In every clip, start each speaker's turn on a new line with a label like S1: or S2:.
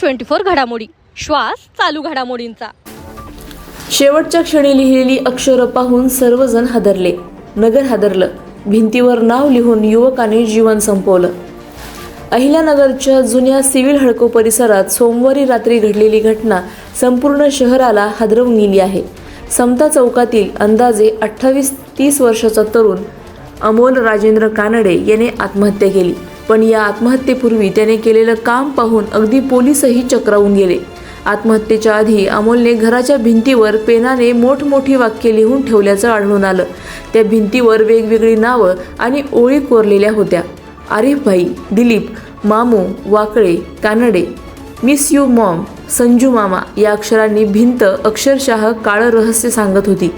S1: Twenty four घडामोडी. श्वास चालू घडामोडींचा.
S2: शेवटच्या क्षणी लिहिलेली अक्षरं पाहून सर्वजण हादरले. नगर हादरलं. भिंतीवर नाव लिहून युवकाने जीवन संपवलं. अहिल्यानगरच्या जुन्या सिव्हिल हडको परिसरात सोमवारी रात्री घडलेली घटना संपूर्ण शहराला हादरवून गेली आहे. समता चौकातील अंदाजे अठ्ठावीस तीस वर्षाचा तरुण अमोल राजेंद्र कानडे याने आत्महत्या केली. पण या आत्महत्येपूर्वी त्याने केलेलं काम पाहून अगदी पोलीसही चक्रावून गेले. आत्महत्येच्या आधी अमोलने घराच्या भिंतीवर पेनाने मोठमोठी वाक्य लिहून ठेवल्याचं आढळून आलं. त्या भिंतीवर वेगवेगळी नावं आणि ओळी कोरलेल्या होत्या. आरिफभाई दिलीप मामू Wakale Kanade miss you mom Sanju मामा या अक्षरांनी भिंत अक्षरशः काळं रहस्य सांगत होती.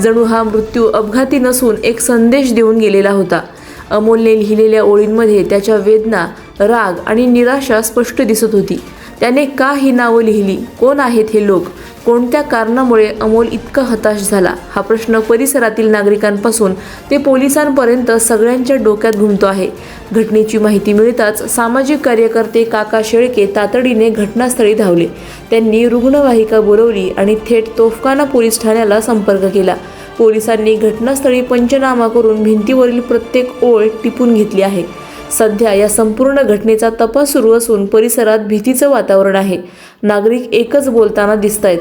S2: जणू हा मृत्यू अपघाती नसून एक संदेश देऊन गेलेला होता. अमोलने लिहिलेल्या ओळींमध्ये त्याच्या वेदना राग आणि निराशा स्पष्ट दिसत होती. त्याने का ही नावं लिहिली? कोण आहेत हे लोक? कोणत्या कारणामुळे अमोल इतका हताश झाला? हा प्रश्न परिसरातील नागरिकांपासून ते पोलिसांपर्यंत सगळ्यांच्या डोक्यात घुमतो आहे. घटनेची माहिती मिळताच सामाजिक कार्यकर्ते काका शेळके तातडीने घटनास्थळी धावले. त्यांनी रुग्णवाहिका बोलवली आणि थेट तोफखाना पोलीस ठाण्याला संपर्क केला. पोलिसांनी घटनास्थळी पंचनामा करून भिंतीवरील प्रत्येक ओळ टिपून घेतली आहे. सध्या या संपूर्ण घटनेचा तपास सुरू असून परिसरात भीतीचं वातावरण आहे. नागरिक एकच बोलताना दिसत आहेत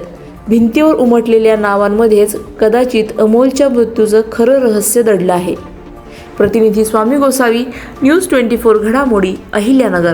S2: भिंतीवर उमटलेल्या नावांमध्येच कदाचित अमोलच्या मृत्यूचं खरं रहस्य दडलं आहे. प्रतिनिधी Swami Gosavi news twenty four घडामोडी अहिल्यानगर.